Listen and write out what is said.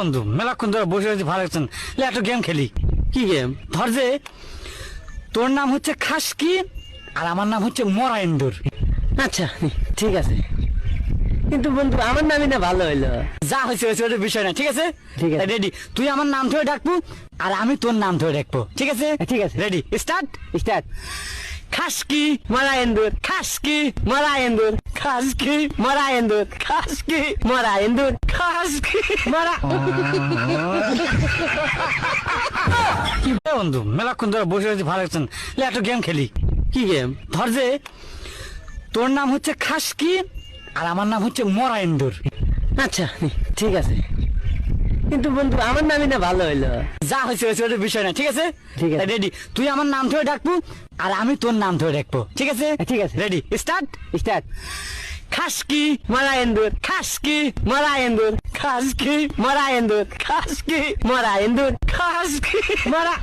বন্ধু মেলাক্ষণ ধরে বসে রয়েছে ভালো লাগছেন একটা গেম খেলি। কি গেম? ধর যে তোর নাম হচ্ছে খাসকি আর আমার নাম হচ্ছে মরা ইন্দুর। আচ্ছা ঠিক আছে। কিন্তু বন্ধু আমার নামই না ভালো হইল। যা হয়েছে হয়েছে ওটা বিষয় না ঠিক আছে? ঠিক আছে। রেডি তুই আমার নাম ধরে ডাকবো আর আমি তোর নাম ধরে ডাকবো ঠিক আছে? ঠিক আছে। রেডি স্টার্ট স্টার্ট খাসকি মরা এন্দুর খাসকি। মরা এন্দুর খাসকি মরা এন্দুর খাসকি মরা এন্দুর খাসকি মরা কি বন্ধু মেলাক্ষণ ধরে বসে আছি ভালো লাগছেন একটা গেম খেলি। কি গেম ধর যে তোর নাম হচ্ছে খাসকি আর আমার নাম হচ্ছে মরা ইন্দুর। আচ্ছা ঠিক আছে। কিন্তু বন্ধু আমার নামই না ভালো হইল। যা হয়েছে হয়েছে ওটা বিষয় না ঠিক আছে? ঠিক আছে। রেডি তুই আমার নাম ধরে ডাকবো আর আমি তোর নাম ধরে ডাকবো ঠিক আছে? ঠিক আছে। রেডি স্টার্ট স্টার্ট খাসকি মরা এন্দুর খাসকি। মরা এন্দুর খাসকি। মরা এন্দুর খাসকি। মরা এন্দুর খাসকি। মরা